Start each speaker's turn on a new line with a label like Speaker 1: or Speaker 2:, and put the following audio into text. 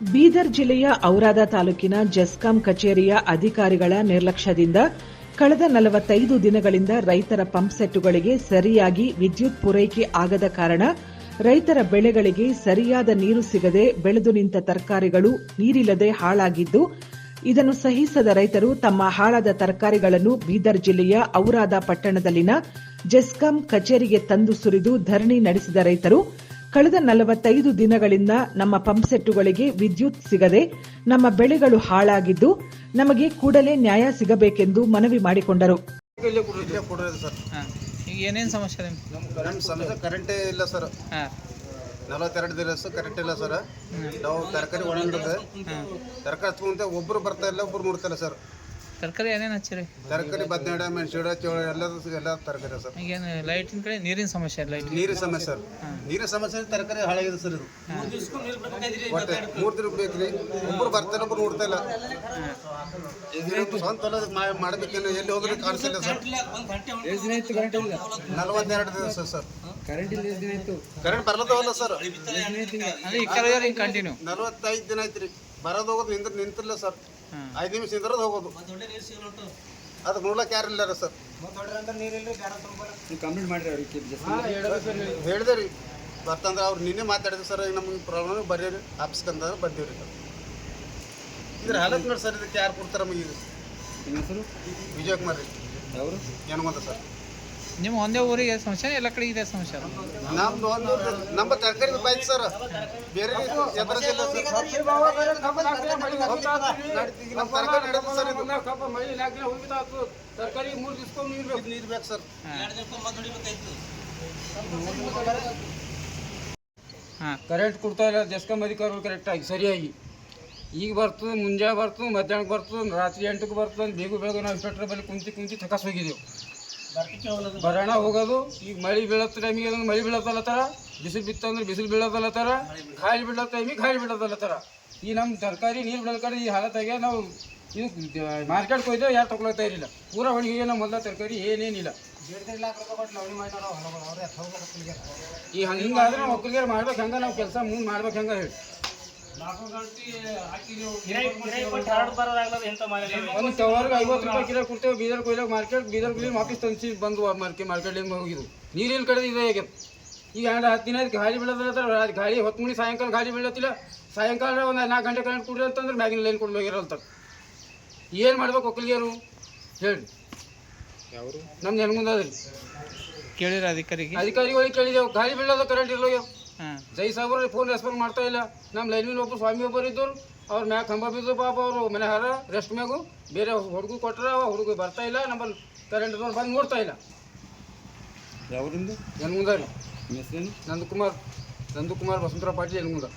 Speaker 1: ಬೀದರ್ ಜಿಲ್ಲೆಯ ಔರಾದ ತಾಲೂಕಿನ ಜೆಸ್ಕಾಂ ಕಚೇರಿಯ ಅಧಿಕಾರಿಗಳ ನಿರ್ಲಕ್ಷ್ಯದಿಂದ ಕಳೆದ ನಲವತ್ತೈದು ದಿನಗಳಿಂದ ರೈತರ ಪಂಪ್ಸೆಟ್ಟುಗಳಿಗೆ ಸರಿಯಾಗಿ ವಿದ್ಯುತ್ ಪೂರೈಕೆ ಆಗದ ಕಾರಣ ರೈತರ ಬೆಳೆಗಳಿಗೆ ಸರಿಯಾದ ನೀರು ಸಿಗದೆ ಬೆಳೆದು ನಿಂತ ತರಕಾರಿಗಳು ನೀರಿಲ್ಲದೆ ಹಾಳಾಗಿದ್ದು, ಇದನ್ನು ಸಹಿಸದ ರೈತರು ತಮ್ಮ ಹಾಳಾದ ತರಕಾರಿಗಳನ್ನು ಬೀದರ್ ಜಿಲ್ಲೆಯ ಔರಾದ ಪಟ್ಟಣದಲ್ಲಿನ ಜೆಸ್ಕಾಂ ಕಚೇರಿಗೆ ತಂದು ಸುರಿದು ಧರಣಿ ನಡೆಸಿದ ರೈತರು ಕಳೆದ ನಲವತ್ತೈದು ದಿನಗಳಿಂದ ನಮ್ಮ ಪಂಪ್ಸೆಟ್ಟುಗಳಿಗೆ ವಿದ್ಯುತ್ ಸಿಗದೆ ನಮ್ಮ ಬೆಳೆಗಳು ಹಾಳಾಗಿದ್ದು ನಮಗೆ ಕೂಡಲೇ ನ್ಯಾಯ ಸಿಗಬೇಕೆಂದು ಮನವಿ ಮಾಡಿಕೊಂಡರು.
Speaker 2: ಏನೇನು ಸಮಸ್ಯೆ ನಿಮ್ಗೆ?
Speaker 3: ನಮ್ಮ ಕರೆಂಟ್ ಸಮಸ್ಯೆ ಕರೆಂಟೇ ಇಲ್ಲ ಸರ್
Speaker 2: ಹಾಂ.
Speaker 3: ನಲವತ್ತೆರಡು ದಿವಸ ಕರೆಂಟ್ ಇಲ್ಲ ಸರ್ ನಾವು ತರಕಾರಿ ಒಣಗಿರ್ತದೆ ತರಕಾರಿ ಹಚ್ಕೊಂತ ಒಬ್ರು ಬರ್ತಾ ಇಲ್ಲ ಒಬ್ರು ನೋಡ್ತಾ ಇಲ್ಲ ಸರ್
Speaker 2: ತರಕಾರಿ ಏನೇನು ಹಚ್ಚಿರಿ?
Speaker 3: ತರಕಾರಿ ಬದನೆಡ ಮೆಣಸಿಡ ಚೋಳ ಎಲ್ಲ ಎಲ್ಲ ತರಕಾರಿ ಸರ್.
Speaker 2: ಈಗೇನು ಲೈಟಿನ ಕಡೆ ನೀರಿನ ಸಮಸ್ಯೆ ಲೈಟ್
Speaker 3: ನೀರಿನ ಸಮಸ್ಯೆ ಸರ್. ನೀರಿನ ಸಮಸ್ಯೆ ತರಕಾರಿ ಹಾಳಾಗಿದೆ ಸರ್ ಇದು. ಒಟ್ಟೆ ಮೂರು ದಿನ ಬೇಕ್ರಿ. ಒಬ್ರು ಬರ್ತಾ ಇಲ್ಲ ಒಬ್ರು ನೋಡ್ತಾ ಇಲ್ಲ. ಇದು ಸ್ವಂತ ಮಾಡ್ಬೇಕೇನೋ ಎಲ್ಲಿ ಹೋದ್ರೆ ಕಾಣಿಸಿಲ್ಲ ಸರ್. ನಲವತ್ತೆರಡು ದಿವಸ ಸರ್ ಕರೆಂಟ್ ಬರ್ಲದ ಹೋಗಲ್ಲ ಸರ್.
Speaker 2: ಅಂದರೆ ಈ ಕಡೆ ಕಂಟಿನ್ಯೂ
Speaker 3: ನಲವತ್ತೈದು ದಿನ ಐತ್ರಿ ಬರೋದು ಹೋಗೋದು ನಿಂತ ನಿಂತಿಲ್ಲ ಸರ್. ಐದು ನಿಮಿಷ ನಿಂದ್ರದು ಹೋಗೋದು. ಅದಕ್ಕೆ ನೋಡ್ಲಕ್ಕೆ ಯಾರು ಇಲ್ಲ ಸರ್?
Speaker 4: ಕಂಪ್ಲೇಂಟ್ ಮಾಡ್ರಿ ಅವ್ರಿಗೆ
Speaker 3: ಹೇಳಿದೆ ರೀ. ಬರ್ತಂದ್ರೆ ಅವ್ರು ನಿನ್ನೆ ಮಾತಾಡಿದ್ರು ಸರ್ ನಮ್ಗೆ ಪ್ರಾಬ್ಲಮ್ ಬರೀರಿ ಆಫೀಸ್ಕಂದ್ರೆ ಬರ್ತೀವಿ ರೀ ಇದ್ರ ಹಾಲತ್ ನೋಡಿ ಸರ್ ಇದಕ್ಕೆ ಯಾರು ಕೊಡ್ತಾರೆ ನಮಗೆ ಇದು
Speaker 4: ನಿಮ್ಮ ಹೆಸರು?
Speaker 3: ವಿಜಯ್ ಕುಮಾರ್ ರೀ.
Speaker 4: ಅವರು
Speaker 3: ಏನಗೊಂದ ಸರ್.
Speaker 2: ನಿಮ್ಮ ಒಂದೇ ಊರಿಗೆ ಸಮಸ್ಯೆ ಎಲ್ಲ ಕಡೆ ಇದೆ ಸಮಸ್ಯೆ
Speaker 3: ನಮ್ದು ಒಂದು ನಮ್ಮ ತರಕಾರಿ ಬೈಕ್ ಸರ್. ಬೇರೆ ನಮ್ಮ ತರಕಾರಿ ನಡೆದು ಸರ್. ಇದು
Speaker 4: ತರಕಾರಿ ಮೂರು ದಿವಸ ನೀರು
Speaker 3: ನೀರು ಬೇಕು ಸರ್
Speaker 2: ಹಾಂ
Speaker 4: ಕರೆಂಟ್ ಕೊಡ್ತಾ ಇಲ್ಲ. ಜಸ್ಕಮ್ ಅಧಿಕಾರಿಗಳು ಕರೆಕ್ಟಾಗಿ ಸರಿಯಾಗಿ. ಈಗ ಬರ್ತದೆ ಮುಂಜಾನೆ ಬರ್ತದೆ ಮಧ್ಯಾಹ್ನಕ್ಕೆ ಬರ್ತದೆ ರಾತ್ರಿ ಎಂಟಕ್ಕೆ ಬರ್ತದೆ ಬೇಗ ಬೇಗ ನಾವು ಇನ್ಸ್ಪೆಕ್ಟರ್ ಬಳಿ ಕುಂತಿ ಕುಂತಿ ತಕಸ್ ಹೋಗಿದ್ದೆವು. ಬರೋಣ ಹೋಗೋದು, ಈಗ ಮಳೆ ಬೀಳತ್ತ ಟೈಮಿಗೆ ಅದೊಂದು ಮಳೆ ಬೀಳತ್ತಲ್ಲತ್ತಾರ ಬಿಸಿಲು ಬಿತ್ತಂದ್ರೆ ಬಿಸಿಲು ಬೀಳತ್ತಲ್ಲತ್ತಾರ ಗಾಳಿ ಬಿಡೋ ಟೈಮಿಗೆ ಗಾಳಿ ಬೀಳತ್ತಲ್ಲತ್ತಾರ ಈ ನಮ್ಮ ತರಕಾರಿ, ನೀರು ಬೆಳ್ಕಡೆ ಈ ಹಾಲತ್ತಾಗೆ ನಾವು ಇದು ಮಾರ್ಕೆಟ್ಗೆ ಹೋಯ್ದೆ ಯಾರು ತಗೊಳ್ತಾ ಇರಲಿಲ್ಲ. ಪೂರ ಒಣಗಿಗೆ ನಮ್ಮ ಮೊದಲ ತರಕಾರಿ ಏನೇನಿಲ್ಲ. ಈ ಹಂಗಾದ್ರೆ ಒಕ್ಕಲಿಗೆ ಮಾಡ್ಬೇಕು, ಹೆಂಗೆ ನಾವು ಕೆಲಸ ಮುಂದೆ ಮಾಡ್ಬೇಕು, ಹೆಂಗೆ ಹೇಳಿ. ಒಂದು ತವರ್ಗೆ ಐವತ್ತು ರೂಪಾಯಿ ಕಿಲೋ ಕೊಡ್ತೇವೆ ಬೀದರ್ ಕೊಯ್ಲಾಗ ಮಾರ್ಕೆಟ್ ಬೀದರ್ ಕೊಯ್ಲಿ ವಾಪಸ್ ತಂದು ಬಂದು ಮಾರ್ಕೆಟ್ ಮಾರ್ಕೆಟ್ಲಿಂದ ಹೋಗಿದ್ದು ನೀರಿನ ಕಡೆ ಇದೆ ಹೇಗೆ ಈಗ ಎರಡು ಹತ್ತು ದಿನ ಗಾಳಿ ಗಾಳಿ ಬೀಳತ್ತಲ್ಲ ಗಾಳಿ ಹೊತ್ತು ಮುಡಿ ಸಾಯಂಕಾಲ ಗಾಳಿ ಬೀಳತ್ತಿಲ್ಲ ಸಾಯಂಕಾಲ ಒಂದು ನಾಲ್ಕು ಗಂಟೆ ಕರೆಂಟ್ ಕೊಡ್ರಿ ಅಂತಂದ್ರೆ ಮ್ಯಾಗಿನ ಲೈನ್ ಕೊಡ್ಬೇಕಿರಲ್ತ ಏನು ಮಾಡ್ಬೇಕು ಒಕ್ಕಲಿಗರು ಹೇಳಿ ನಮ್ದು ಹೆಣ್ಮುಂದ ಅದ್ರಿ
Speaker 2: ಕೇಳಿರ ಅಧಿಕಾರಿಗೆ
Speaker 4: ಅಧಿಕಾರಿಗಳಿಗೆ ಕೇಳಿದೆವು ಗಾಳಿ ಬೀಳೋದು ಕರೆಂಟ್ ಇರಲ್ಲ
Speaker 2: ಹಾಂ
Speaker 4: ಜೈ ಸಾಬ್ರು ಫೋನ್ ರೆಸ್ಪಾನ್ಸ್ ಮಾಡ್ತಾ ಇಲ್ಲ. ನಮ್ಮ ಲೈನ್ಮಿನ್ ಒಬ್ಬರು ಸ್ವಾಮಿ ಒಬ್ಬರು ಇದ್ದರು. ಅವ್ರ ಮ್ಯಾಗ ಕಂಬ ಬಿದ್ದು ಪಾಪ ಅವರು ಮನೆ ಹಾರ ರೆಸ್ಟ್ ಮ್ಯಾಗು. ಬೇರೆ ಹುಡುಗ ಕೊಟ್ಟರೆ ಅವ ಹುಡುಗ ಬರ್ತಾ ಇಲ್ಲ ನಮ್ಮಲ್ಲಿ ಕರೆಂಟ್ ಬಂದು ನೋಡ್ತಾ ಇಲ್ಲ.
Speaker 5: ಯಾವ್ರಿಂದ
Speaker 4: ಏನು ಮುಂದೆ ರೀ ನಂದಕುಮಾರ್. ನಂದಕುಮಾರ್ ಬಸವಂತರಾವ್ ಪಾಟೀಲ್ ಏನು ಮುಂದೆ